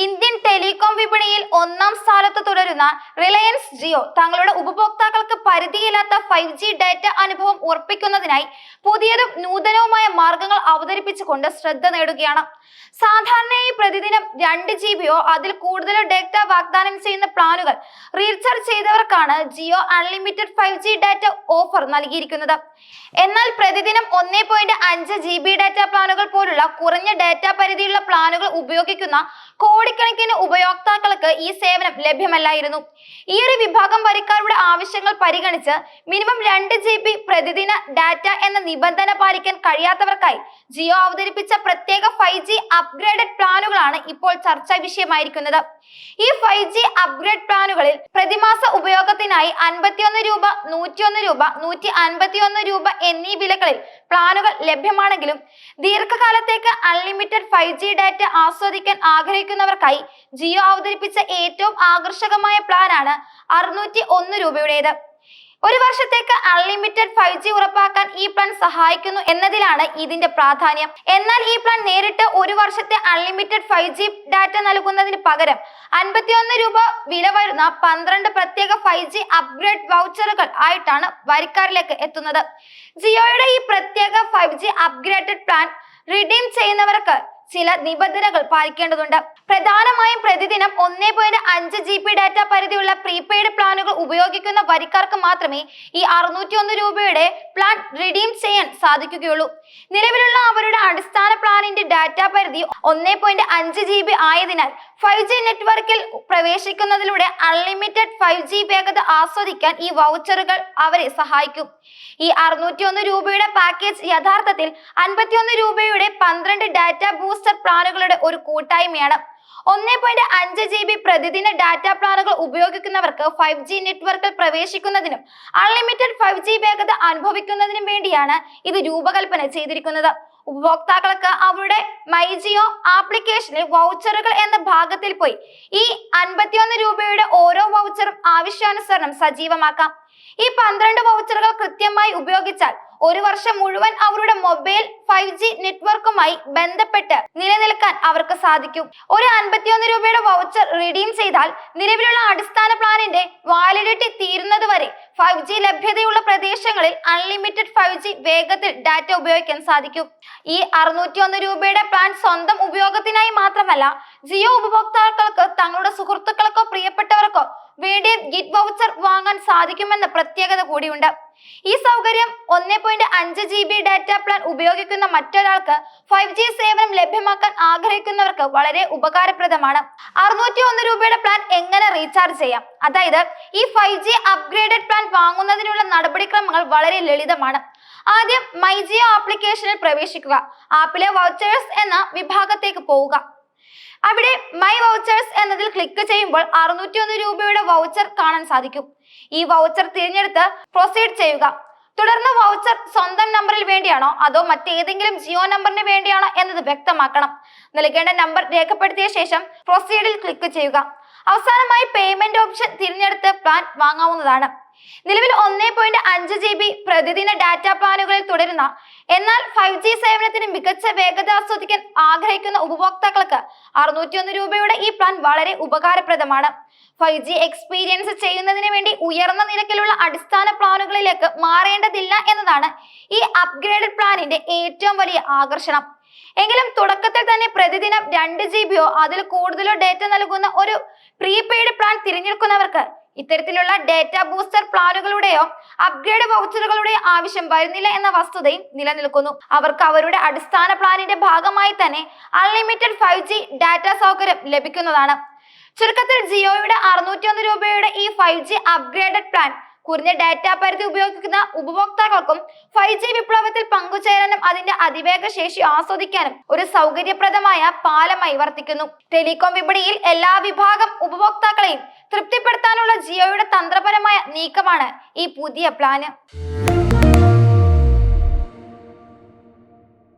Indian telecom വിപണിയിൽ ഒന്നാം സ്ഥാനത്ത് തുടരുന്ന റിലയൻസ് ജിയോ തങ്ങളുടെ ഉപഭോക്താക്കൾക്ക് പരിധിയില്ലാത്ത ഫൈവ് ജി ഡാറ്റ അനുഭവം ഉറപ്പിക്കുന്നതിനായി പുതിയതും നൂതനവുമായ മാർഗങ്ങൾ അവതരിപ്പിച്ചുകൊണ്ട് ശ്രദ്ധ നേടുകയാണ്. സാധാരണയായി പ്രതിദിനം രണ്ട് ജി ബിയോ അതിൽ കൂടുതലോ ഡാറ്റ വാഗ്ദാനം ചെയ്യുന്ന പ്ലാനുകൾ recharge ചെയ്തവർക്കാണ് Jio unlimited five G data offer നൽകിയിരിക്കുന്നത്. എന്നാൽ പ്രതിദിനം ഒന്നേ പോയിന്റ് അഞ്ച് ജി ബി ഡാറ്റ പ്ലാനുകൾ പോലുള്ള കുറഞ്ഞ ഡാറ്റ പരിധിയുള്ള പ്ലാനുകൾ ഉപയോഗിക്കുന്ന കോടിക്കണക്കിന് ഉപയോക്താക്കൾക്ക് ഈ സേവനം ലഭ്യമല്ലായിരുന്നു. ഈ ഒരു വിഭാഗം വരിക്കാരുടെ ആവശ്യങ്ങൾ പരിഗണിച്ച് മിനിമം രണ്ട് ജി ബി പ്രതിദിന ഡാറ്റ എന്ന നിബന്ധന പാലിക്കാൻ കഴിയാത്തവർക്കായി ജിയോ അവതരിപ്പിച്ച പ്രത്യേക ഫൈവ് ജി അപ്ഗ്രേഡഡ് പ്ലാനുകളാണ് ഇപ്പോൾ ചർച്ചാ വിഷയമായിരിക്കുന്നത്. ഈ ഫൈവ് ജി അപ്ഗ്രേഡ് പ്ലാനുകളിൽ പ്രതിമാസ ഉപയോഗത്തിനായി അൻപത്തിയൊന്ന് രൂപ നൂറ്റിയൊന്ന് രൂപ നൂറ്റി അൻപത്തിയൊന്ന് രൂപ എന്നീ വിലകളിൽ പ്ലാനുകൾ ലഭ്യമാണെങ്കിലും ദീർഘകാലത്തേക്ക് അൺലിമിറ്റഡ് ഫൈവ് ജി ഡാറ്റ ആസ്വദിക്കാൻ ആഗ്രഹിക്കുന്നവർക്കായി ജിയോ അവതരിപ്പിച്ച ഏറ്റവും ആകർഷകമായ പ്ലാനാണ് അറുന്നൂറ്റി ഒന്ന് രൂപയുടേത്. ഒരു വർഷത്തേക്ക് അൺലിമിറ്റഡ് ഫൈവ് ജി ഉറപ്പാക്കാൻ ഈ പ്ലാൻ സഹായിക്കുന്നു എന്നതിലാണ് ഇതിന്റെ പ്രാധാന്യം. എന്നാൽ ഈ പ്ലാൻ നേരിട്ട് ഒരു വർഷത്തെ അൺലിമിറ്റഡ് ഫൈവ് ജി ഡാറ്റ നൽകുന്നതിന് പകരം അൻപത്തിയൊന്ന് രൂപ വില വരുന്ന പന്ത്രണ്ട് പ്രത്യേക ഫൈവ് ജി അപ്ഗ്രേഡ് വൗച്ചറുകൾ ആയിട്ടാണ് വരിക്കാരിലേക്ക് എത്തുന്നത്. ജിയോയുടെ ഈ പ്രത്യേക five G upgraded plan redeem ചെയ്യുന്നവർക്ക് ചില നിബന്ധനകൾ പാലിക്കേണ്ടതുണ്ട്. പ്രധാനമായും പ്രതിദിനം ഒന്നേ പോയിന്റ് അഞ്ച് ജി ഡാറ്റ പരിധിയുള്ള പ്രീപെയ്ഡ് പ്ലാനുകൾ ഉപയോഗിക്കുന്ന വരിക്കാർക്ക് മാത്രമേ ഈ അറുന്നൂറ്റി ഒന്ന് രൂപയുടെ പ്ലാൻ റിഡീം ചെയ്യാൻ സാധിക്കുകയുള്ളൂ. നിലവിലുള്ള അവരുടെ അടിസ്ഥാന പ്ലാനിന്റെ ഡാറ്റ പരിധി ഒന്നേ പോയിന്റ് അഞ്ച് ജി ബി ആയതിനാൽ ഫൈവ് ജി നെറ്റ്വർക്കിൽ പ്രവേശിക്കുന്നതിലൂടെ അൺലിമിറ്റഡ് ഫൈവ് ജി വേഗത ആസ്വദിക്കാൻ ഈ വൗച്ചറുകൾ അവരെ സഹായിക്കും. ഈ അറുന്നൂറ്റി ഒന്ന് രൂപയുടെ പാക്കേജ് യഥാർത്ഥത്തിൽ അൻപത്തിയൊന്ന് രൂപയുടെ പന്ത്രണ്ട് ഡാറ്റ ബൂസ്റ്റർ പ്ലാനുകളുടെ ഒരു കൂട്ടായ്മയാണ്. ഒന്നേ പോയിന്റ് അഞ്ച് ജി ബി പ്രതിദിന ഡാറ്റ പ്ലാനുകൾ ഉപയോഗിക്കുന്നവർക്ക് ഫൈവ് ജി നെറ്റ്വർക്കിൽ പ്രവേശിക്കുന്നതിനും അൺലിമിറ്റഡ് ഫൈവ് ജി വേഗത അനുഭവിക്കുന്നതിനും വേണ്ടിയാണ് ഇത് രൂപകൽപ്പന ചെയ്തിരിക്കുന്നത്. ഉപഭോക്താക്കൾക്ക് അവരുടെ മൈജിയോ ആപ്ലിക്കേഷനിൽ വൗച്ചറുകൾ എന്ന ഭാഗത്തിൽ പോയി. ഈ അൻപത്തിയൊന്ന് രൂപയുടെ ഓരോ വൗച്ചറും ആവശ്യാനുസരണം സജീവമാക്കാം. ഈ പന്ത്രണ്ട് വൗച്ചറുകൾ കൃത്യമായി ഉപയോഗിച്ചാൽ ഒരു വർഷം മുഴുവൻ അവരുടെ മൊബൈൽ ഫൈവ് ജി നെറ്റ്വർക്കുമായി ബന്ധപ്പെട്ട് നിലനിൽക്കാൻ അവർക്ക് സാധിക്കും. ഒരു അൻപത്തിയൊന്ന് രൂപയുടെ വൗച്ചർ റിഡീം ചെയ്താൽ നിലവിലുള്ള അടിസ്ഥാന പ്ലാനിന്റെ വാലിഡിറ്റി തീരുന്നതുവരെ ഫൈവ് ജി ലഭ്യതയുള്ള പ്രദേശങ്ങളിൽ അൺലിമിറ്റഡ് ഫൈവ് ജി വേഗത്തിൽ ഡാറ്റ ഉപയോഗിക്കാൻ സാധിക്കും. ഈ അറുന്നൂറ്റിയൊന്ന് രൂപയുടെ പ്ലാൻ സ്വന്തം ഉപയോഗത്തിനായി മാത്രമല്ല ജിയോ ഉപഭോക്താക്കൾക്ക് തങ്ങളുടെ സുഹൃത്തുക്കൾക്കോ പ്രിയപ്പെട്ടവർക്കോ വീഡിയോ ഗിറ്റ് വൗച്ചർ വാങ്ങാൻ സാധിക്കുമെന്ന പ്രത്യേകത കൂടിയുണ്ട്. ഈ സൗകര്യം ഒന്നേ പോയിന്റ് അഞ്ച് ജി ബി ഡാറ്റ പ്ലാൻ ഉപയോഗിക്കുന്ന മറ്റൊരാൾക്ക് ഫൈവ് ജി സേവനം ലഭ്യമാക്കാൻ ആഗ്രഹിക്കുന്നവർക്ക് വളരെ ഉപകാരപ്രദമാണ്. അറുന്നൂറ്റി ഒന്ന് രൂപയുടെ പ്ലാൻ എങ്ങനെ റീചാർജ് ചെയ്യാം? അതായത് ഈ ഫൈവ് ജി അപ്ഗ്രേഡഡ് പ്ലാൻ വാങ്ങുന്നതിനുള്ള നടപടിക്രമങ്ങൾ വളരെ ലളിതമാണ്. ആദ്യം മൈ ജിയോ ആപ്ലിക്കേഷനിൽ പ്രവേശിക്കുക. ആപ്പിലെ വൗച്ചേഴ്സ് എന്ന വിഭാഗത്തേക്ക് പോവുക. അവിടെ മൈ വൗച്ചേഴ്സ് എന്നതിൽ ക്ലിക്ക് ചെയ്യുമ്പോൾ അറുന്നൂറ്റി ഒന്ന് രൂപയുടെ വൗച്ചർ കാണാൻ സാധിക്കും. ഈ വൗച്ചർ തിരഞ്ഞെടുത്ത് പ്രൊസീഡ് ചെയ്യുക. തുടർന്ന് വൗച്ചർ സ്വന്തം നമ്പറിൽ വേണ്ടിയാണോ? അതോ മറ്റേതെങ്കിലും ജിയോ നമ്പറിന് വേണ്ടിയാണോ എന്നത് വ്യക്തമാക്കണം. നൽകേണ്ട നമ്പർ രേഖപ്പെടുത്തിയ ശേഷം പ്രൊസീഡിൽ ക്ലിക്ക് ചെയ്യുക. അവസാനമായി പേയ്മെന്റ് ഓപ്ഷൻ തിരഞ്ഞെടുത്ത് പ്ലാൻ വാങ്ങാവുന്നതാണ്. നിലവിൽ ഒന്നേ പോയിന്റ് അഞ്ച് ജി ബി പ്രതിദിന ഡാറ്റ പ്ലാനുകളിൽ തുടരുന്ന എന്നാൽ ഫൈവ് ജി സേവനത്തിന് മികച്ച വേഗത ആസ്വദിക്കാൻ ആഗ്രഹിക്കുന്ന ഉപഭോക്താക്കൾക്ക് അറുന്നൂറ്റിയൊന്ന് രൂപയുടെ ഈ പ്ലാൻ വളരെ ഉപകാരപ്രദമാണ്. ഫൈവ് ജി എക്സ്പീരിയൻസ് ചെയ്യുന്നതിന് വേണ്ടി ഉയർന്ന നിരക്കിലുള്ള അടിസ്ഥാന പ്ലാനുകളിലേക്ക് മാറേണ്ടതില്ല എന്നതാണ് ഈ അപ്ഗ്രേഡഡ് പ്ലാനിന്റെ ഏറ്റവും വലിയ ആകർഷണം. എങ്കിലും തുടക്കത്തിൽ തന്നെ പ്രതിദിനം രണ്ട് ജി ബിയോ അതിൽ കൂടുതലോ ഡേറ്റ നൽകുന്ന ഒരു പ്രീപെയ്ഡ് പ്ലാൻ തിരഞ്ഞെടുക്കുന്നവർക്ക് ഇത്തരത്തിലുള്ള ഡേറ്റ ബൂസ്റ്റർ പ്ലാനുകളുടെയോ അപ്ഗ്രേഡ് വൗച്ചറുകളുടെയോ ആവശ്യം വരുന്നില്ല എന്ന വസ്തുതയും നിലനിൽക്കുന്നു. അവർക്ക് അവരുടെ അടിസ്ഥാന പ്ലാനിന്റെ ഭാഗമായി തന്നെ അൺലിമിറ്റഡ് ഫൈവ് ജി ഡാറ്റ സൗകര്യം ലഭിക്കുന്നതാണ്. ചുരുക്കത്തിൽ ജിയോയുടെ അറുന്നൂറ്റി രൂപയുടെ ഈ ഫൈവ് ജി അപ്ഗ്രേഡഡ് പ്ലാൻ കുറഞ്ഞ ഡാറ്റ പരിധി ഉപയോഗിക്കുന്ന ഉപഭോക്താക്കൾക്കും ഫൈവ് ജി വിപ്ലവത്തിൽ പങ്കുചേരാനും അതിന്റെ അതിവേഗ ശേഷി ആസ്വദിക്കാനും ഒരു സൗകര്യപ്രദമായ പാലമായി വർത്തിക്കുന്നു. ടെലികോം വിപണിയിൽ എല്ലാ വിഭാഗം ഉപഭോക്താക്കളെയും തൃപ്തിപ്പെടുത്താനുള്ള ജിയോയുടെ തന്ത്രപരമായ നീക്കമാണ് ഈ പുതിയ പ്ലാന്